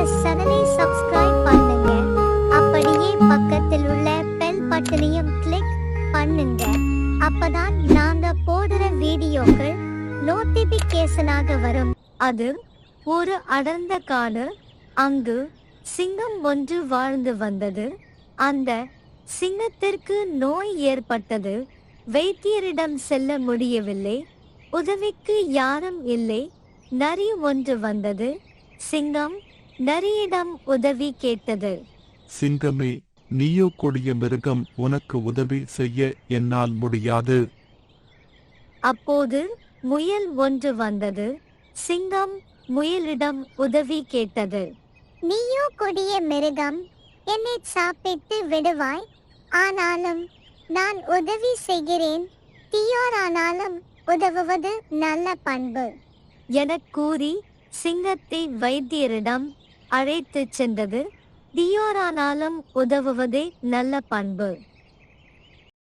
இந்த சேனலை சப்ஸ்கிரைப் பண்ணுங்க. அப்படியே பக்கத்தில் உள்ள பெல் பட்டனையும் கிளிக் பண்ணுங்க. அப்பதான் நாங்க போடுற வீடியோக்கள் நோட்டிபிகேஷனாக வரும். அது ஒரு அடர்ந்த காடு. அங்கு சிங்கம் ஒன்று வாழ்ந்து வந்தது. அந்த சிங்கத்திற்கு நோய் ஏற்பட்டது. வைத்தியரிடம் செல்ல முடியவில்லை. உதவிக்கு யாரும் இல்லை. நரி ஒன்று வந்தது. சிங்கம் நரியிடம் உதவி கேட்டது. சிங்கமே நீயோ கொடிய மிருகம் உனக்கு உதவி செய்ய என்னால் முடியாது. அப்போது முயல் ஒன்று வந்தது. சிங்கம் முயலிடம் உதவி கேட்டது. நீயோ கொடிய மிருகம் என்னை சாப்பிட்டு விடுவாய். ஆனாலும் நான் உதவி செய்கிறேன். தீயோரானாலும் உதவுவது நல்ல பண்பு. எனக் கூறி சிங்கத்தை வைத்தியரிடம் அழைத்துச் சென்றது. தீயோரானாலும் உதவுவதே நல்ல பண்பு.